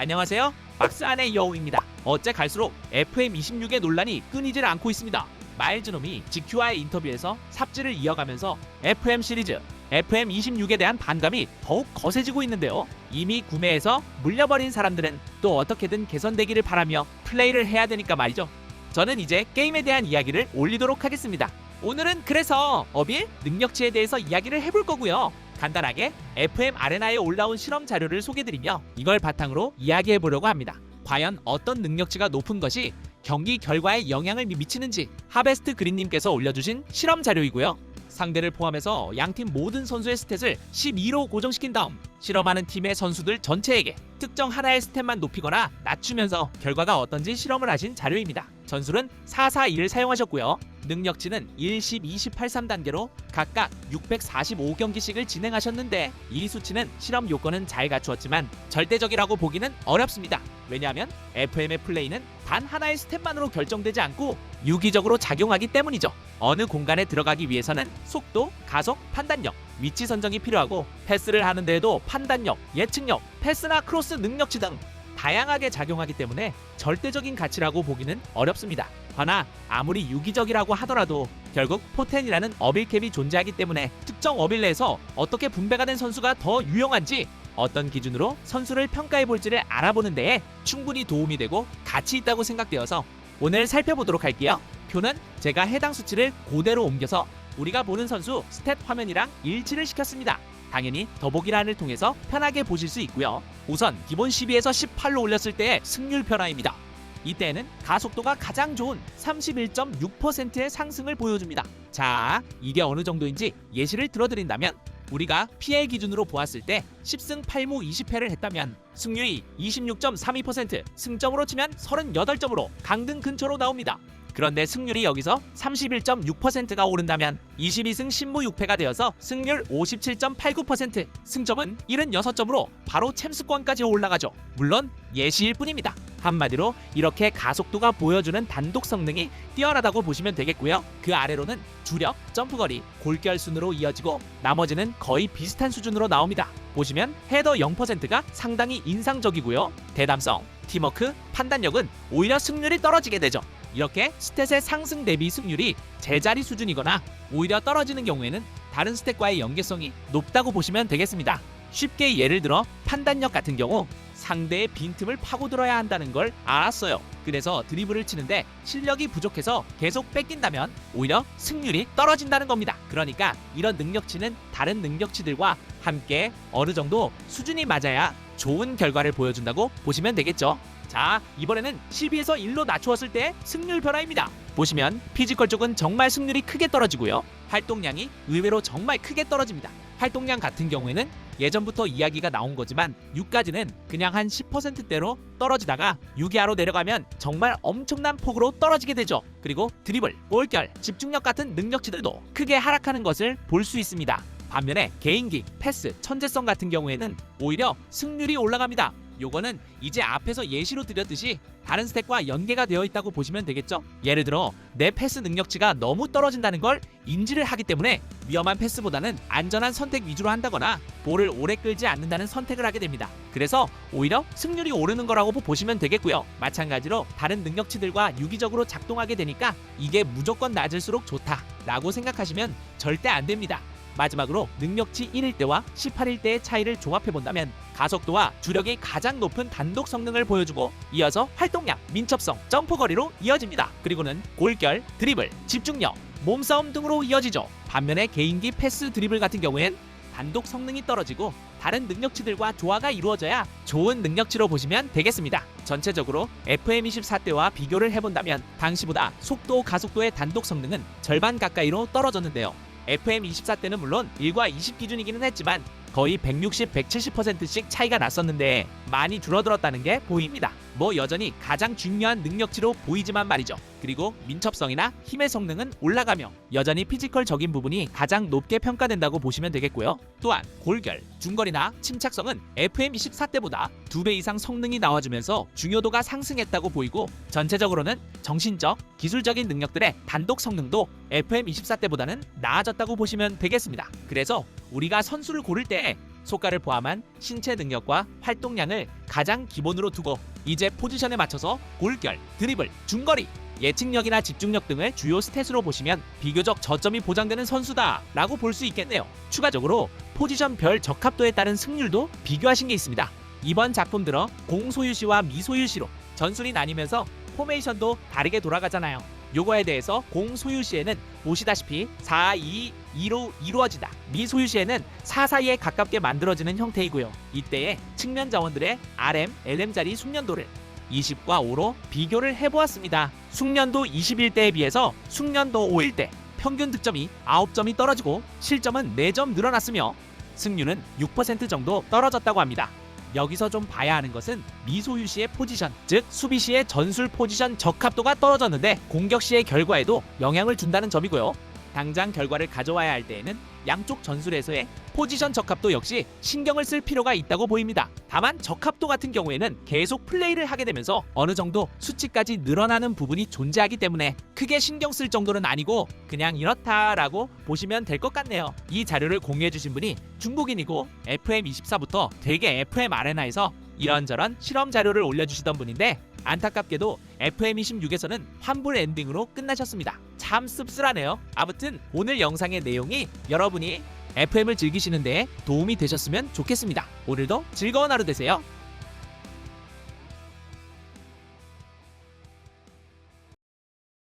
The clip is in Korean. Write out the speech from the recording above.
안녕하세요. 박스 안의 여우입니다. 어째 갈수록 FM26의 논란이 끊이질 않고 있습니다. 마일즈놈이 GQ와의 인터뷰에서 삽질을 이어가면서 FM 시리즈 FM26에 대한 반감이 더욱 거세지고 있는데요. 이미 구매해서 물려버린 사람들은 또 어떻게든 개선되기를 바라며 플레이를 해야 되니까 말이죠. 저는 이제 게임에 대한 이야기를 올리도록 하겠습니다. 오늘은 그래서 어빌 능력치에 대해서 이야기를 해볼 거고요. 간단하게 FM 아레나에 올라온 실험 자료를 소개드리며 이걸 바탕으로 이야기해 보려고 합니다. 과연 어떤 능력치가 높은 것이 경기 결과에 영향을 미치는지 하베스트 그린님께서 올려주신 실험 자료이고요. 상대를 포함해서 양팀 모든 선수의 스탯을 12로 고정시킨 다음 실험하는 팀의 선수들 전체에게 특정 하나의 스탯만 높이거나 낮추면서 결과가 어떤지 실험을 하신 자료입니다. 전술은 441을 사용하셨고요. 능력치는 1, 10, 20, 83단계로 각각 645경기씩을 진행하셨는데 이 수치는 실험 요건은 잘 갖추었지만 절대적이라고 보기는 어렵습니다. 왜냐하면 FM의 플레이는 단 하나의 스텝만으로 결정되지 않고 유기적으로 작용하기 때문이죠. 어느 공간에 들어가기 위해서는 속도, 가속, 판단력, 위치 선정이 필요하고 패스를 하는 데에도 판단력, 예측력, 패스나 크로스 능력치 등 다양하게 작용하기 때문에 절대적인 가치라고 보기는 어렵습니다. 허나 아무리 유기적이라고 하더라도 결국 포텐이라는 어빌캡이 존재하기 때문에 특정 어빌 내에서 어떻게 분배가 된 선수가 더 유용한지 어떤 기준으로 선수를 평가해 볼지를 알아보는 데에 충분히 도움이 되고 가치 있다고 생각되어서 오늘 살펴보도록 할게요. 표는 제가 해당 수치를 그대로 옮겨서 우리가 보는 선수 스탯 화면이랑 일치를 시켰습니다. 당연히 더보기란을 통해서 편하게 보실 수 있고요. 우선 기본 12에서 18로 올렸을 때의 승률 변화입니다. 이때는 가속도가 가장 좋은 31.6%의 상승을 보여줍니다. 자, 이게 어느 정도인지 예시를 들어드린다면 우리가 피해 기준으로 보았을 때 10승 8무 20패를 했다면 승률이 26.32%, 승점으로 치면 38점으로 강등 근처로 나옵니다. 그런데 승률이 여기서 31.6%가 오른다면 22승 10무 6패가 되어서 승률 57.89%, 승점은 76점으로 바로 챔스권까지 올라가죠. 물론 예시일 뿐입니다. 한마디로 이렇게 가속도가 보여주는 단독 성능이 뛰어나다고 보시면 되겠고요. 그 아래로는 주력, 점프거리, 골결 순으로 이어지고 나머지는 거의 비슷한 수준으로 나옵니다. 보시면 헤더 0%가 상당히 인상적이고요. 대담성, 팀워크, 판단력은 오히려 승률이 떨어지게 되죠. 이렇게 스탯의 상승 대비 승률이 제자리 수준이거나 오히려 떨어지는 경우에는 다른 스탯과의 연계성이 높다고 보시면 되겠습니다. 쉽게 예를 들어 판단력 같은 경우 상대의 빈틈을 파고들어야 한다는 걸 알았어요. 그래서 드리블을 치는데 실력이 부족해서 계속 뺏긴다면 오히려 승률이 떨어진다는 겁니다. 그러니까 이런 능력치는 다른 능력치들과 함께 어느 정도 수준이 맞아야 좋은 결과를 보여준다고 보시면 되겠죠. 자, 이번에는 12에서 1로 낮추었을 때 승률 변화입니다. 보시면 피지컬 쪽은 정말 승률이 크게 떨어지고요. 활동량이 의외로 정말 크게 떨어집니다. 활동량 같은 경우에는 예전부터 이야기가 나온 거지만 6까지는 그냥 한 10%대로 떨어지다가 6 이하로 내려가면 정말 엄청난 폭으로 떨어지게 되죠. 그리고 드리블, 골결, 집중력 같은 능력치들도 크게 하락하는 것을 볼 수 있습니다. 반면에 개인기, 패스, 천재성 같은 경우에는 오히려 승률이 올라갑니다. 요거는 이제 앞에서 예시로 드렸듯이 다른 스택과 연계가 되어 있다고 보시면 되겠죠. 예를 들어 내 패스 능력치가 너무 떨어진다는 걸 인지를 하기 때문에 위험한 패스보다는 안전한 선택 위주로 한다거나 볼을 오래 끌지 않는다는 선택을 하게 됩니다. 그래서 오히려 승률이 오르는 거라고 보시면 되겠고요. 마찬가지로 다른 능력치들과 유기적으로 작동하게 되니까 이게 무조건 낮을수록 좋다라고 생각하시면 절대 안 됩니다. 마지막으로 능력치 1일 때와 18일 때의 차이를 조합해 본다면 가속도와 주력이 가장 높은 단독 성능을 보여주고 이어서 활동량, 민첩성, 점프 거리로 이어집니다. 그리고는 골결, 드리블, 집중력, 몸싸움 등으로 이어지죠. 반면에 개인기 패스 드리블 같은 경우엔 단독 성능이 떨어지고 다른 능력치들과 조화가 이루어져야 좋은 능력치로 보시면 되겠습니다. 전체적으로 FM24 때와 비교를 해본다면 당시보다 속도, 가속도의 단독 성능은 절반 가까이로 떨어졌는데요. FM24 때는 물론 1과 20 기준이기는 했지만 거의 160, 170%씩 차이가 났었는데 많이 줄어들었다는 게 보입니다. 뭐 여전히 가장 중요한 능력치로 보이지만 말이죠. 그리고 민첩성이나 힘의 성능은 올라가며 여전히 피지컬적인 부분이 가장 높게 평가된다고 보시면 되겠고요. 또한 골결, 중거리나 침착성은 FM24 때보다 2배 이상 성능이 나와주면서 중요도가 상승했다고 보이고 전체적으로는 정신적, 기술적인 능력들의 단독 성능도 FM24 때보다는 나아졌다고 보시면 되겠습니다. 그래서 우리가 선수를 고를 때 속가를 포함한 신체 능력과 활동량을 가장 기본으로 두고 이제 포지션에 맞춰서 골결, 드리블, 중거리, 예측력이나 집중력 등을 주요 스탯으로 보시면 비교적 저점이 보장되는 선수다라고 볼 수 있겠네요. 추가적으로 포지션별 적합도에 따른 승률도 비교하신 게 있습니다. 이번 작품 들어 공소유시와 미소유시로 전술이 나뉘면서 포메이션도 다르게 돌아가잖아요. 요거에 대해서 공소유 시에는 보시다시피 4, 2, 2로 이루어지다. 미소유 시에는 4 사이에 가깝게 만들어지는 형태이고요. 이때의 측면 자원들의 RM, LM 자리 숙련도를 20과 5로 비교를 해보았습니다. 숙련도 21대에 비해서 숙련도 5일 때 평균 득점이 9점이 떨어지고 실점은 4점 늘어났으며 승률은 6% 정도 떨어졌다고 합니다. 여기서 좀 봐야 하는 것은 미소유 시의 포지션, 즉 수비 시의 전술 포지션 적합도가 떨어졌는데 공격 시의 결과에도 영향을 준다는 점이고요. 당장 결과를 가져와야 할 때에는 양쪽 전술에서의 포지션 적합도 역시 신경을 쓸 필요가 있다고 보입니다. 다만 적합도 같은 경우에는 계속 플레이를 하게 되면서 어느 정도 수치까지 늘어나는 부분이 존재하기 때문에 크게 신경 쓸 정도는 아니고 그냥 이렇다라고 보시면 될 것 같네요. 이 자료를 공유해 주신 분이 중국인이고 FM24부터 되게 FM 아레나에서 이런저런 실험 자료를 올려주시던 분인데 안타깝게도 FM26에서는 환불 엔딩으로 끝나셨습니다. 참 씁쓸하네요. 아무튼 오늘 영상의 내용이 여러분이 FM을 즐기시는 데 도움이 되셨으면 좋겠습니다. 오늘도 즐거운 하루 되세요.